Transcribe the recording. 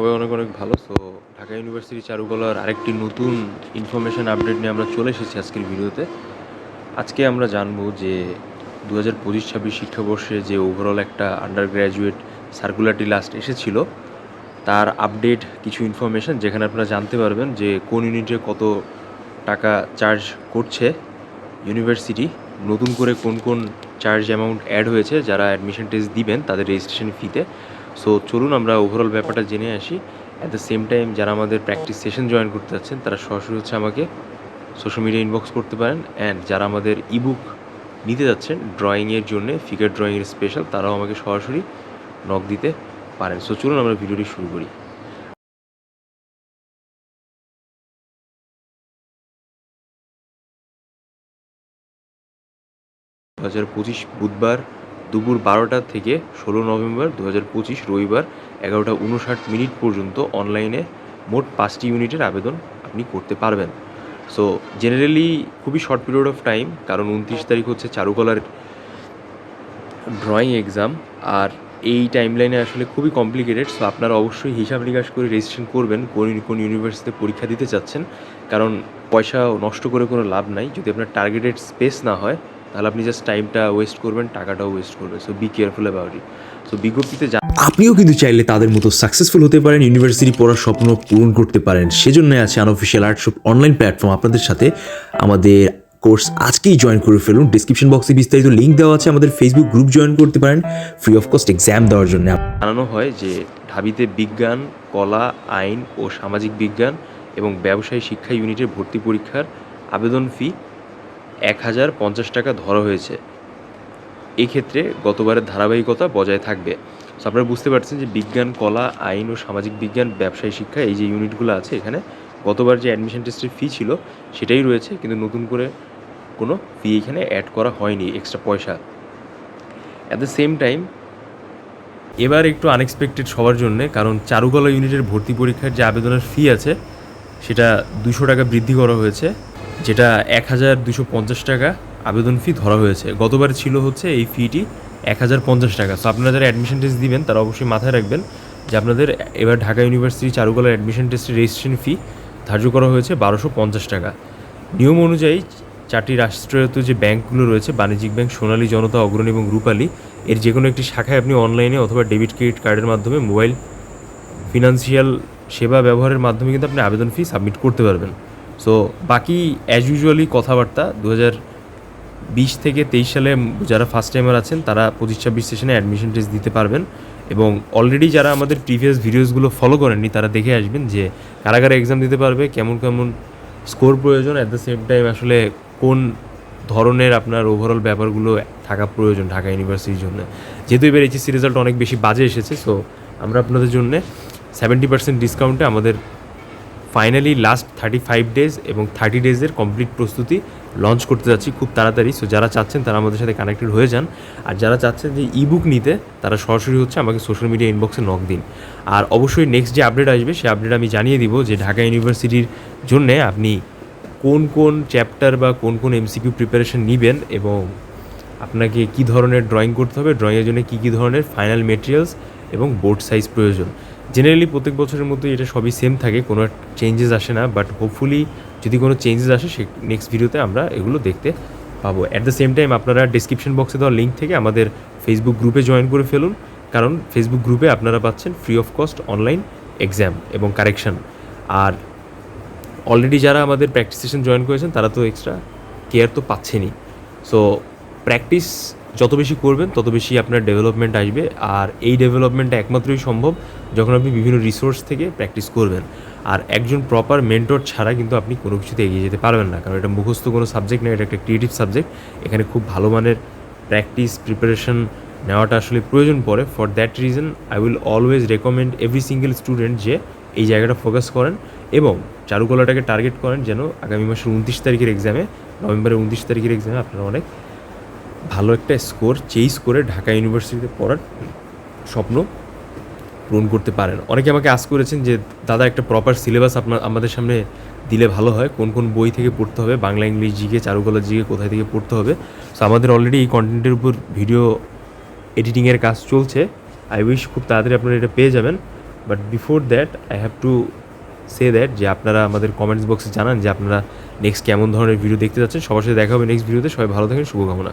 সবাই অনেক অনেক ভালো। সো ঢাকা ইউনিভার্সিটি চারুকলার আরেকটি নতুন ইনফরমেশান আপডেট নিয়ে আমরা চলে এসেছি আজকের ভিডিওতে। আজকে আমরা জানব যে দু হাজার পঁচিশ ছাব্বিশ শিক্ষাবর্ষে যে ওভারঅল একটা আন্ডার গ্র্যাজুয়েট সার্কুলারটি লাস্ট এসেছিল, তার আপডেট কিছু ইনফরমেশান যেখানে আপনারা জানতে পারবেন যে কোন ইউনিটে কত টাকা চার্জ করছে ইউনিভার্সিটি নতুন করে কোন কোন চার্জ অ্যামাউন্ট অ্যাড হয়েছে, যারা অ্যাডমিশন টেস্ট দিবেন তাদের রেজিস্ট্রেশন ফিতে সো চলুন আমরা ওভারঅল ব্যাপারটা জেনে আসি। অ্যাট দ্য সেম টাইম যারা আমাদের প্র্যাকটিস সেশন জয়েন করতে যাচ্ছেন, তারা সরাসরি হচ্ছে আমাকে সোশ্যাল মিডিয়া ইনবক্স করতে পারেন। অ্যান্ড যারা আমাদের ইবুক নিতে যাচ্ছেন ড্রয়িংয়ের জন্য ফিগার ড্রয়িংয়ের স্পেশাল তারাও আমাকে সরাসরি নক দিতে পারেন। সো চলুন আমরা ভিডিওটি শুরু করি। দু হাজার পঁচিশ বুধবার দুপুর বারোটা থেকে ষোলো নভেম্বর দু হাজার পঁচিশ রবিবার এগারোটা উনষাট মিনিট পর্যন্ত অনলাইনে মোট পাঁচটি ইউনিটের আবেদন আপনি করতে পারবেন। সো জেনারেলি খুবই শর্ট পিরিয়ড অফ টাইম কারণ উনত্রিশ তারিখ হচ্ছে চারুকলার ড্রয়িং এক্সাম আর এই টাইমলাইনে আসলে খুবই কমপ্লিকেটেড সো আপনারা অবশ্যই হিসাব নিকাশ করে রেজিস্ট্রেশন করবেন, কোন কোন ইউনিভার্সিটিতে পরীক্ষা দিতে চাচ্ছেন, কারণ পয়সা নষ্ট করে কোনো লাভ নাই, যদি আপনার টার্গেটেড স্পেস না হয় তাহলে আপনি জাস্ট টাইমটা ওয়েস্ট করবেন টাকাটাও ওয়েস্ট করবেন। So be careful about it so বিজ্ঞপ্তিতে যা আপনিও কিন্তু চাইলে তাদের মতো সাকসেসফুল হতে পারেন ইউনিভার্সিটি পড়ার স্বপ্ন পূরণ করতে পারেন। সেজন্য আছে আনঅফিসিয়াল আর্টশপ অনলাইন প্ল্যাটফর্ম আপনাদের সাথে আমাদের কোর্স আজকেই জয়েন করে ফেলুন। ডিসক্রিপশন বক্সে বিস্তারিত লিঙ্ক দেওয়া আছে। আমাদের ফেসবুক গ্রুপ জয়েন করতে পারেন ফ্রি অফ কস্ট এক্সাম দেওয়ার জন্য। জানানো হয় যে ঢাবিতে বিজ্ঞান কলা আইন ও সামাজিক বিজ্ঞান এবং ব্যবসায় শিক্ষা ইউনিটের ভর্তি পরীক্ষার আবেদন ফি এক হাজার পঞ্চাশ টাকা ধরা হয়েছে। এক্ষেত্রে গতবারের ধারাবাহিকতা বজায় থাকবে। সো আপনারা বুঝতে পারছেন যে বিজ্ঞান, কলা, আইন ও সামাজিক বিজ্ঞান, ব্যবসায় শিক্ষা, এই যে ইউনিটগুলো আছে এখানে, গতবার যে অ্যাডমিশন টেস্টের ফি ছিল, সেটাই রয়েছে, কিন্তু নতুন করে কোনো ফি এখানে অ্যাড করা হয়নি এক্সট্রা পয়সা। অ্যাট দ্য সেম টাইম এবার একটু আনএক্সপেক্টেড সবার জন্যে, কারণ চারুকলা ইউনিটের ভর্তি পরীক্ষার যে আবেদনের ফি আছে, সেটা দুশো টাকা বৃদ্ধি করা হয়েছে। যেটা এক হাজার দুশো পঞ্চাশ টাকা আবেদন ফি ধরা হয়েছে। গতবার ছিল হচ্ছে এই ফিটি এক হাজার পঞ্চাশ টাকা। সো আপনারা যারা অ্যাডমিশন টেস্ট দিবেন, তারা অবশ্যই মাথায় রাখবেন যে আপনাদের এবার ঢাকা ইউনিভার্সিটি চারুকলার অ্যাডমিশন টেস্টের রেজিস্ট্রেশন ফি ধার্য করা হয়েছে বারোশো পঞ্চাশ টাকা। নিয়ম অনুযায়ী চারটি রাষ্ট্রায়ত্ত যে ব্যাংকগুলো রয়েছে, বাণিজ্যিক ব্যাংক, সোনালী জনতা, অগ্রণী এবং রূপালী, এর যে কোনো একটি শাখায় আপনি অনলাইনে অথবা ডেবিট ক্রেডিট কার্ডের মাধ্যমে মোবাইল ফিনান্সিয়াল সেবা ব্যবহারের মাধ্যমে কিন্তু আপনি আবেদন ফি সাবমিট করতে পারবেন। সো বাকি অ্যাজ ইউজুয়ালি কথাবার্তা দু হাজার বিশ থেকে তেইশ সালে যারা ফার্স্ট টাইমার আছেন, তারা পঁচিশ ছাব্বিশ সেশনে অ্যাডমিশন টেস্ট দিতে পারবেন। এবং অলরেডি যারা আমাদের প্রিভিয়াস ভিডিওসগুলো ফলো করেননি, তারা দেখে আসবেন যে কারা কারা এক্সাম দিতে পারবে, কেমন কেমন স্কোর প্রয়োজন অ্যাট দ্য সেম টাইম আসলে কোন ধরনের আপনার ওভারঅল ব্যাপারগুলো থাকা প্রয়োজন ঢাকা ইউনিভার্সিটির জন্য। যেহেতু এবার এইচএসসি রেজাল্ট অনেক বেশি বাজে এসেছে সো আমরা আপনাদের জন্য সেভেন্টি পার্সেন্ট ডিসকাউন্টে আমাদের finally last thirty five days এবং থার্টি ডেজের কমপ্লিট প্রস্তুতি লঞ্চ করতে যাচ্ছি খুব তাড়াতাড়ি। সো যারা চাচ্ছেন তারা আমাদের সাথে কানেক্টেড হয়ে যান। আর যারা চাচ্ছেন যে ইবুক নিতে, তারা সরাসরি হচ্ছে আমাকে সোশ্যাল মিডিয়া ইনবক্সে নক দিন। আর অবশ্যই নেক্সট যে আপডেট আসবে, সেই আপডেট আমি জানিয়ে দিব যে ঢাকা ইউনিভার্সিটির জন্যে আপনি কোন কোন চ্যাপ্টার বা কোন কোন এমসিকিউ প্রিপারেশন নেবেন এবং আপনাকে কি ধরনের ড্রয়িং করতে হবে ড্রয়িংয়ের জন্য কী কী ধরনের ফাইনাল মেটেরিয়ালস এবং বোর্ড সাইজ প্রয়োজন। জেনারেলি প্রত্যেক বছরের মতো এটা সবই সেম থাকে, কোনো চেঞ্জেস আসে না বাট হোপফুলি যদি কোনো চেঞ্জেস আসে, সে নেক্সট ভিডিওতে আমরা এগুলো দেখতে পাবো। অ্যাট দ্য সেম টাইম আপনারা ডিসক্রিপশন বক্সে দেওয়া লিঙ্ক থেকে আমাদের ফেসবুক গ্রুপে জয়েন করে ফেলুন, কারণ ফেসবুক গ্রুপে আপনারা পাচ্ছেন free of cost online exam এবং কারেকশন আর অলরেডি যারা আমাদের প্র্যাকটিস সেশন জয়েন করেছেন, তারা তো এক্সট্রা কেয়ার তো পাচ্ছেনই। সো প্র্যাকটিস যত বেশি করবেন, তত বেশি আপনার ডেভেলপমেন্ট আসবে। আর এই ডেভেলপমেন্টটা একমাত্রই সম্ভব যখন আপনি বিভিন্ন রিসোর্স থেকে প্র্যাকটিস করবেন। আর একজন প্রপার মেন্টর ছাড়া কিন্তু আপনি কোনো কিছুতে এগিয়ে যেতে পারবেন না। কারণ এটা মুখস্থ কোনো সাবজেক্ট না, এটা একটা ক্রিয়েটিভ সাবজেক্ট এখানে খুব ভালো মানের প্র্যাকটিস প্রিপারেশন নেওয়াটা আসলে প্রয়োজন পড়ে। For that reason I will always recommend every single student যে এই জায়গাটা ফোকাস করেন এবং চারুকলাটাকে টার্গেট করেন যেন আগামী মাসের উনত্রিশ তারিখের এক্সামে নভেম্বরের উনত্রিশ তারিখের এক্সামে আপনারা অনেক ভালো একটা স্কোর চেঞ্জ করে ঢাকা ইউনিভার্সিটিতে পড়ার স্বপ্ন পূরণ করতে পারেন। অনেকে আমাকে আস করেছেন যে, দাদা, একটা প্রপার সিলেবাস আপনার আমাদের সামনে দিলে ভালো হয়। কোন কোন বই থেকে পড়তে হবে? বাংলা, ইংলিশ জিকে, চারুকলা জিকে কোথায় থেকে পড়তে হবে? সো আমাদের অলরেডি এই কন্টেন্টের উপর ভিডিও এডিটিংয়ের কাজ চলছে। আই উইশ খুব তাড়াতাড়ি আপনারা এটা পেয়ে যাবেন। But before that I have to say that যে আপনারা আমাদের কমেন্টস বক্সে জানান যে, আপনারা নেক্সট কেমন ধরনের ভিডিও দেখতে যাচ্ছেন। সবার সাথে দেখা হবে নেক্সট ভিডিওতে সবাই ভালো থাকেন, শুভকামনা।